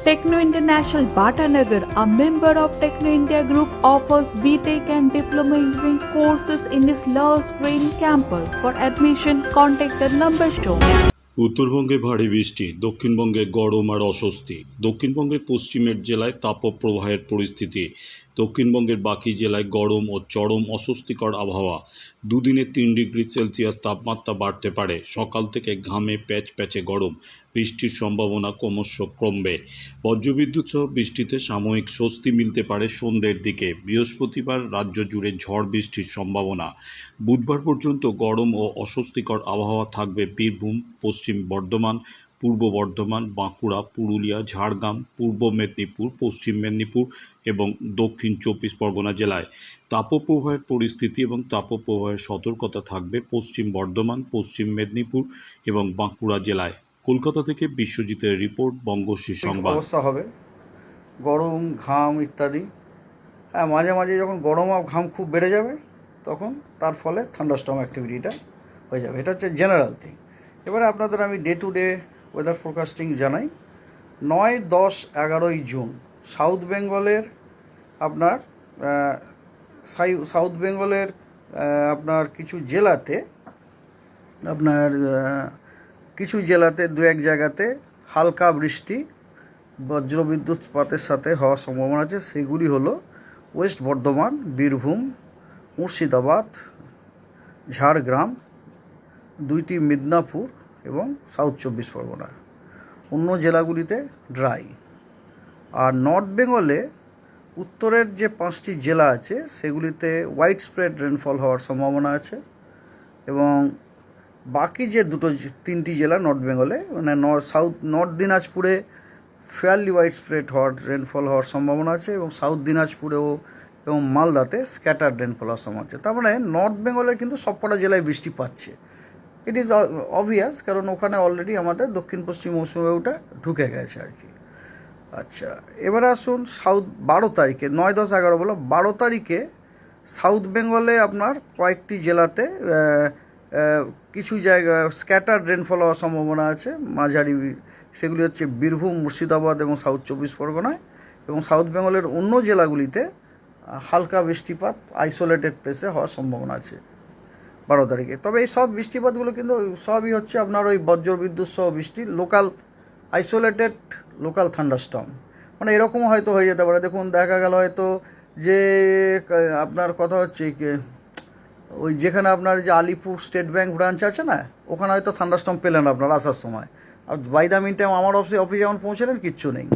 Techno International Bhatanagar, a member of Techno India Group, offers BTEC and Diploma Engineering courses in its Love Green campus. For admission, contact the number shown. উত্তরবঙ্গে ভারী বৃষ্টি দক্ষিণবঙ্গে গরম আর অস্বস্তি দক্ষিণবঙ্গের পশ্চিমের জেলায় তাপপ্রবাহের পরিস্থিতি দক্ষিণবঙ্গের বাকি জেলায় গরম ও চরম অস্বস্তিকর আবহাওয়া দুদিনে তিন ডিগ্রি সেলসিয়াস তাপমাত্রা বাড়তে পারে সকাল থেকে ঘামে প্যাচ প্যাচে গরম বৃষ্টির সম্ভাবনা ক্রমশ কমবে। বজ্রবিদ্যুৎ সহ বৃষ্টিতে সাময়িক স্বস্তি মিলতে পারে সন্ধ্যের দিকে। বৃহস্পতিবার রাজ্য জুড়ে ঝড় বৃষ্টির সম্ভাবনা। বুধবার পর্যন্ত গরম ও অস্বস্তিকর আবহাওয়া থাকবে বীরভূম, পশ্চিম বর্ধমান, পূর্ব বর্ধমান, বাঁকুড়া, পুরুলিয়া, ঝাড়গ্রাম, পূর্ব মেদিনীপুর, পশ্চিম মেদিনীপুর এবং দক্ষিণ চব্বিশ পরগনা জেলায়। তাপপ্রবাহের পরিস্থিতি এবং তাপপ্রবাহের সতর্কতা থাকবে পশ্চিম বর্ধমান, পশ্চিম মেদিনীপুর এবং বাঁকুড়া জেলায়। কলকাতা থেকে বিশ্বজিতের রিপোর্ট বঙ্গশ্রী সংবাদ। অবস্থা হবে? গরম ঘাম ইত্যাদি। হ্যাঁ মাঝে মাঝে যখন গরম আর ঘাম খুব বেড়ে যাবে তখন তার ফলে থান্ডারস্টর্ম অ্যাক্টিভিটিটা হয়ে যাবে। এটা হচ্ছে জেনারেল থিং এবারে আপনাদের আমি day to day weather forecasting জানাই। নয় দশ এগারোই জুন সাউথ বেঙ্গলের আপনার সাই- সাউথ বেঙ্গলের আপনার কিছু জেলাতে আপনার কিছু জেলাতে দু এক জায়গাতে হালকা বৃষ্টি বজ্রবিদ্যুৎপাতের সাথে হওয়ার সম্ভাবনা আছে। সেগুলি হলো ওয়েস্ট বর্ধমান, বীরভূম, মুর্শিদাবাদ, ঝাড়গ্রাম, দুইটি মিদনাপুর এবং সাউথ চব্বিশ পরগনা। অন্য জেলাগুলিতে ড্রাই। আর নর্থ বেঙ্গলে উত্তরের যে পাঁচটি জেলা আছে, সেগুলিতে হোয়াইট স্প্রেড রেনফল হওয়ার সম্ভাবনা আছে এবং বাকি যে দুটো তিনটি জেলা নর্থ বেঙ্গলে মানে নর্থ সাউথ নর্থ দিনাজপুরে ফেয়ারলি ওয়াইড স্প্রেড হওয়ার রেনফল হওয়ার সম্ভাবনা আছে এবং সাউথ দিনাজপুরেও এবং মালদাতে স্ক্যাটার রেনফল হওয়ার সম্ভাবনা আছে। তার মানে নর্থ বেঙ্গলের কিন্তু সবকটা জেলায় বৃষ্টি পাচ্ছে। ইট ইজ অবভিয়াস কারণ ওখানে অলরেডি আমাদের দক্ষিণ পশ্চিম মৌসুমে ওটা ঢুকে গেছে আর কি। আচ্ছা এবারে আসুন সাউথ বারো তারিখে, নয় দশ এগারো বলো, বারো তারিখে সাউথ বেঙ্গলে আপনার কয়েকটি জেলাতে কিছু জায়গা স্ক্যাটার রেনফল হওয়ার সম্ভাবনা আছে। মাঝারি সেগুলি হচ্ছে বীরভূম, মুর্শিদাবাদ এবং সাউথ চব্বিশ পরগনায় এবং সাউথ বেঙ্গলের অন্য জেলাগুলিতে হালকা বৃষ্টিপাত আইসোলেটেড প্লেসে হওয়ার সম্ভাবনা আছে বারো তারিখে। তবে এই সব বৃষ্টিপাতগুলো কিন্তু সবই হচ্ছে আপনার ওই বজ্রবিদ্যুৎ সহ বৃষ্টি লোকাল আইসোলেটেড লোকাল থান্ডারস্টর্ম মানে এরকম হয়তো হয়ে যেতে পারে। দেখুন, দেখা গেল হয়তো যে আপনার কথা হচ্ছে ওই যেখানে আপনার যে আলিপুর স্টেট ব্যাংক ব্রাঞ্চ আছে না, ওখানে হয়তো থান্ডারস্টর্ম পেলেন আপনার আসার সময়। আর বাই দ্য মিন টাইম আমার অফিসে অফিসে যেমন পৌঁছলেন, কিচ্ছু নেই।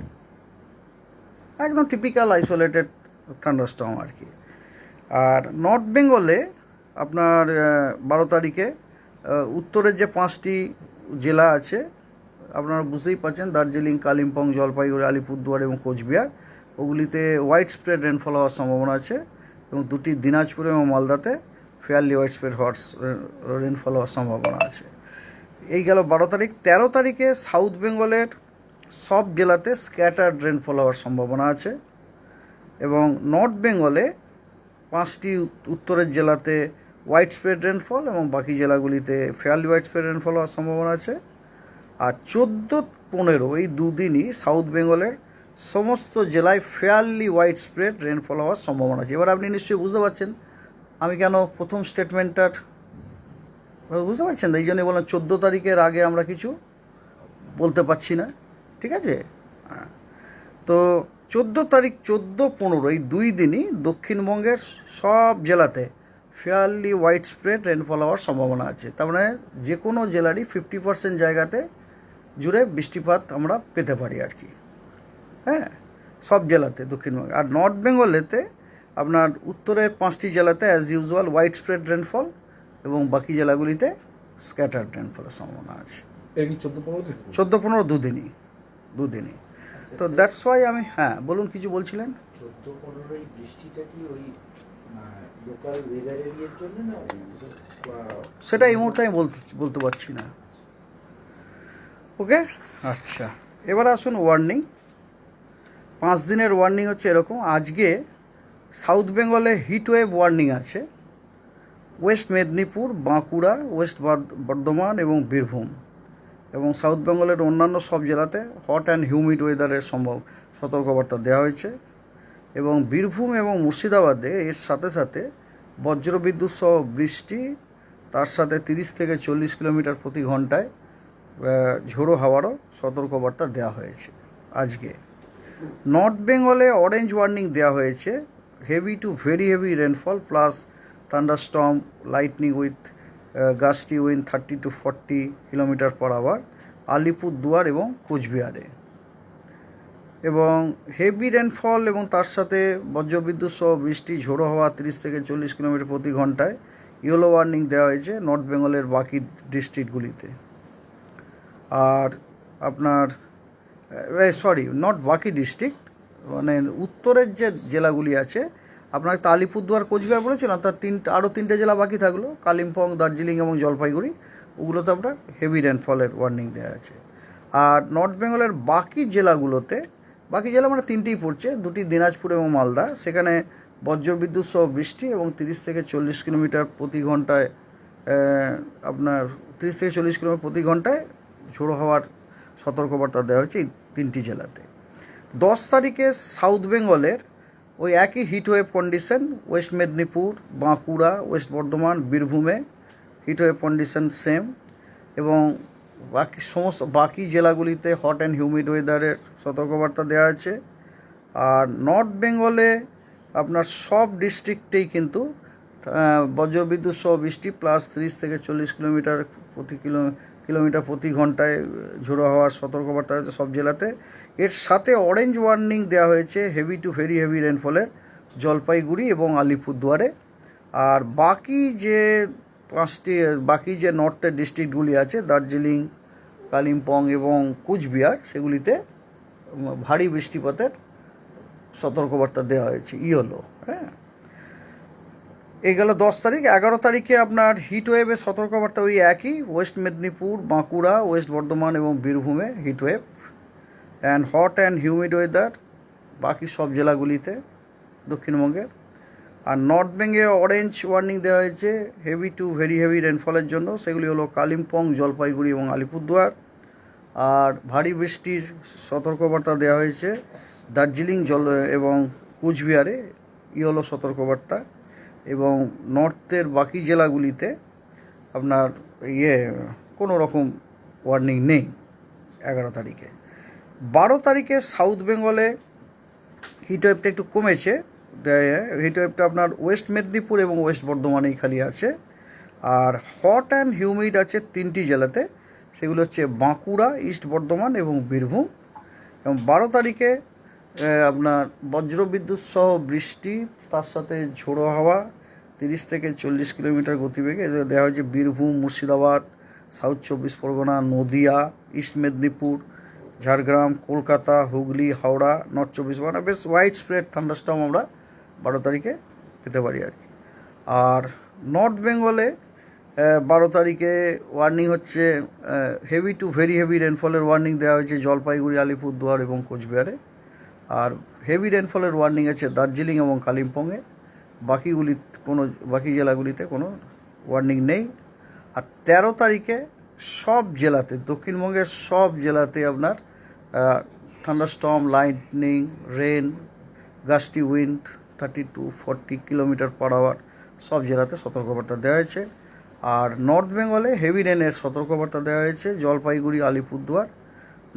একদম টিপিক্যাল আইসোলেটেড থান্ডারস্টর্ম আর কি। আর নর্থ বেঙ্গলে আপনার বারো তারিখে উত্তরের যে পাঁচটি জেলা আছে, আপনারা বুঝতেই পারছেন, দার্জিলিং, কালিম্পং, জলপাইগুড়ি, আলিপুরদুয়ার এবং কোচবিহার, ওগুলিতে হোয়াইট স্প্রেড রেনফল হওয়ার সম্ভাবনা আছে এবং দুটি দিনাজপুর এবং মালদাতে ফেয়ারলি হোয়াইট স্প্রেড হওয়ার রেনফল হওয়ার সম্ভাবনা আছে। এই গেল বারো তারিখ। তেরো তারিখে সাউথ বেঙ্গলের সব জেলাতে স্ক্যাটার্ড রেনফল হওয়ার সম্ভাবনা আছে এবং নর্থ বেঙ্গলে পাঁচটি উত- উত্তরের জেলাতে হোয়াইট স্প্রেড রেনফল এবং বাকি জেলাগুলিতে ফেয়ারলি হোয়াইট স্প্রেড রেনফল হওয়ার সম্ভাবনা আছে। আর চোদ্দ পনেরো এই দুদিনই সাউথ বেঙ্গলের সমস্ত জেলায় ফেয়ারলি হোয়াইট স্প্রেড রেনফল হওয়ার সম্ভাবনা আছে। এবার আপনি নিশ্চয়ই বুঝতে পারছেন আমি কেন প্রথম স্টেটমেন্টটার বুঝতে পারছেন এই জন্য বললাম চোদ্দ তারিখের আগে আমরা কিছু বলতে পারছি না। ঠিক আছে? হ্যাঁ। তো চোদ্দ তারিখ, চোদ্দ, পনেরো, এই দুই দিনই দক্ষিণবঙ্গের সব জেলাতে ফেয়ারলি হোয়াইট স্প্রেড রেনফল হওয়ার সম্ভাবনা আছে। তার মানে যে কোনো জেলারই ফিফটি পার্সেন্ট জায়গাতে জুড়ে বৃষ্টিপাত আমরা পেতে পারি আর কি। হ্যাঁ? সব জেলাতে দক্ষিণবঙ্গে। আর নর্থ বেঙ্গলেতে আপনার উত্তরের পাঁচটি জেলাতে as usual wide spread rainfall এবং বাকি জেলাগুলিতে স্ক্যাটার্ড রেনফলের সম্ভাবনা আছে। চোদ্দ পনেরো দুদিনই দুদিনই। তো দ্যাটস ওয়াই আমি হ্যাঁ বলুন কিছু বলছিলেন? চোদ্দ পনেরোই বৃষ্টিটা কি ওই লোকাল ওয়েদার এরিয়ার জন্য না বা- সেটা এই মুহূর্তে আমি বলতে বলতে পারছি না। ওকে আচ্ছা। এবার আসুন ওয়ার্নিং পাঁচ দিনের ওয়ার্নিং হচ্ছে এরকম। আজকে সাউথ বেঙ্গলে হিট ওয়েভ ওয়ার্নিং আছে। ওয়েস্ট মেদিনীপুর, বাঁকুড়া, ওয়েস্ট বর্ধমান এবং বীরভূম। এবং সাউথ বেঙ্গলের অন্যান্য সব জেলাতে হট অ্যান্ড হিউমিড ওয়েদারের সম্ভব, সতর্কবার্তা দেওয়া হয়েছে। এবং বীরভূম এবং মুর্শিদাবাদে এর সাথে সাথে বজ্রবিদ্যুৎ সহ বৃষ্টি, তার সাথে তিরিশ থেকে চল্লিশ কিলোমিটার প্রতি ঘন্টায় ঝোড়ো হাওয়ারও সতর্কবার্তা দেওয়া হয়েছে আজকে। নর্থ বেঙ্গলে অরেঞ্জ ওয়ার্নিং দেওয়া হয়েছে। Heavy to very heavy rainfall plus thunderstorm lightning with gusty wind thirty to forty kilometre per hour Alipurduar এবং কোচবিহারে এবং হেভি রেনফল এবং তার সাথে বজ্রবিদ্যুৎ সহ বৃষ্টি, ঝোড়ো হওয়া তিরিশ থেকে চল্লিশ কিলোমিটার প্রতি ঘন্টায় ইয়েলো ওয়ার্নিং দেওয়া হয়েছে নর্থ বেঙ্গলের বাকি ডিস্ট্রিক্টগুলিতে আর আপনার সরি নট বাকি ডিস্ট্রিক্ট মানে উত্তরের যে জেলাগুলি আছে, আপনার আলিপুরদুয়ার কোচবিহার বলেছিলাম তার তিনটা আরও তিনটে জেলা বাকি থাকল, কালিম্পং, দার্জিলিং এবং জলপাইগুড়ি, ওগুলোতে আপনার হেভি রেনফলের ওয়ার্নিং দেওয়া আছে। আর নর্থ বেঙ্গলের বাকি জেলাগুলোতে, বাকি জেলা মানে তিনটেই পড়ছে, দুটি দিনাজপুর এবং মালদা, সেখানে বজ্রবিদ্যুৎ সহ বৃষ্টি এবং তিরিশ থেকে চল্লিশ কিলোমিটার প্রতি ঘন্টায় আপনার তিরিশ থেকে চল্লিশ কিলোমিটার প্রতি ঘন্টায় ঝোড়ো হওয়ার সতর্কবার্তা দেওয়া হয়েছে এই তিনটি জেলাতে। দশ তারিখে সাউথ বেঙ্গলের ওই একই heatwave condition, west Medinipur, Bankura, west Bardhaman, বীরভূমে হিটওয়েভ কন্ডিশন সেম এবং বাকি সমস্ত, বাকি জেলাগুলিতে হট অ্যান্ড হিউমিড ওয়েদারের সতর্কবার্তা দেওয়া আছে। আর নর্থ বেঙ্গলে আপনার সব ডিস্ট্রিক্টেই কিন্তু বজ্রবিদ্যুৎ সহ বৃষ্টি প্লাস তিরিশ থেকে চল্লিশ কিলোমিটার প্রতি কিলো কিলোমিটার প্রতি ঘন্টায় ঝোড়ো হওয়ার সতর্কবার্তা আছে সব জেলাতে। এর সাথে অরেঞ্জ ওয়ার্নিং দেওয়া হয়েছে হেভি টু ভেরি হেভি রেনফলের জলপাইগুড়ি এবং আলিপুরদুয়ারে। আর বাকি যে পাঁচটি, বাকি যে নর্থের ডিস্ট্রিক্টগুলি আছে, দার্জিলিং, কালিম্পং এবং কুচবিহার, সেগুলিতে ভারী বৃষ্টিপাতের সতর্কবার্তা দেওয়া হয়েছে, ইয়েলো হ্যাঁ। এই গেল দশ তারিখ। এগারো তারিখে আপনার হিট ওয়েভের সতর্কবার্তা ওই একই ওয়েস্ট মেদিনীপুর বাঁকুড়া ওয়েস্ট বর্ধমান এবং বীরভূমে heat wave and hot and humid weather বাকি সব জেলাগুলিতে দক্ষিণবঙ্গের আর নর্থ বেঙ্গে অরেঞ্জ ওয়ার্নিং দেওয়া হয়েছে হেভি টু ভেরি হেভি রেনফলের জন্য। সেগুলি হলো কালিম্পং জলপাইগুড়ি এবং আলিপুরদুয়ার আর ভারী বৃষ্টির সতর্কবার্তা দেওয়া হয়েছে দার্জিলিং জল এবং কুচবিহারে ই ইয়েলো সতর্কবার্তা। এবং নর্থের বাকি জেলাগুলিতে আপনার ইয়ে কোনো রকম ওয়ার্নিং নেই এগারো তারিখে। বারো তারিখে সাউথ বেঙ্গলে হিটওয়েভটা একটু কমেছে। হিটওয়েভটা আপনার ওয়েস্ট মেদিনীপুর এবং ওয়েস্ট বর্ধমানেই খালি আছে। আর হট অ্যান্ড হিউমিড আছে তিনটি জেলাতে। সেগুলো হচ্ছে বাঁকুড়া, ইস্ট বর্ধমান এবং বীরভূম। এবং বারো তারিখে আপনার বজ্রবিদ্যুৎ সহ বৃষ্টি, তার সাথে ঝোড়ো হাওয়া, তিরিশ থেকে চল্লিশ কিলোমিটার গতিবেগে। এগুলো দেওয়া হয়েছে বীরভূম, মুর্শিদাবাদ, সাউথ চব্বিশ পরগনা, নদিয়া, ইস্ট মেদিনীপুর, ঝাড়গ্রাম, কলকাতা, হুগলি, হাওড়া, নর্থ চব্বিশ পরগনা। বেশ ওয়াইড স্প্রেড থান্ডারস্টর্ম আমরা বারো তারিখে পেতে পারি আর কি। আর নর্থ বেঙ্গলে বারো তারিখে ওয়ার্নিং হচ্ছে হেভি টু ভেরি হেভি রেনফলের ওয়ার্নিং দেওয়া হয়েছে জলপাইগুড়ি, আলিপুরদুয়ার এবং কোচবিহারে। আর হেভি রেনফলের ওয়ার্নিং আছে দার্জিলিং এবং কালিম্পংয়ে। বাকিগুলি কোনো, বাকি জেলাগুলিতে কোনো ওয়ার্নিং নেই। আর তেরো তারিখে সব জেলাতে, দক্ষিণবঙ্গের সব জেলাতে আপনার thunderstorm lightning rain gusty wind thirty to forty kilometre per hour সব জেলাতে সতর্কবার্তা দেওয়া হয়েছে। আর নর্থ বেঙ্গলে হেভি রেনের সতর্কবার্তা দেওয়া হয়েছে। জলপাইগুড়ি, আলিপুরদুয়ার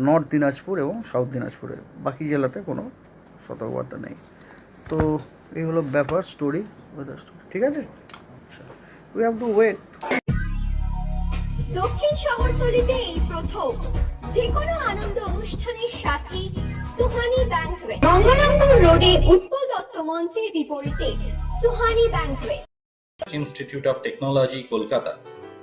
নর্থ দিনাজপুর এবং সাউথ দিনাজপুরে। বাকি জেলাতে কোনো সতর্কবার্তা নেই। তো এই হলো ব্যাপার স্টোরি ওয়েদার স্টোরি ঠিক আছে? আচ্ছা উই হ্যাভ টু ওয়েট দক্ষিণ শহরতলিতে এই প্রথম। যে কোনো আনন্দ অনুষ্ঠানের সাথে সুহানি ব্যাংকুয়েট গঙ্গারামপুর রোডে উৎপল দত্ত মঞ্চের বিপরীতে Suhani banquet Institute of Technology, Kolkata,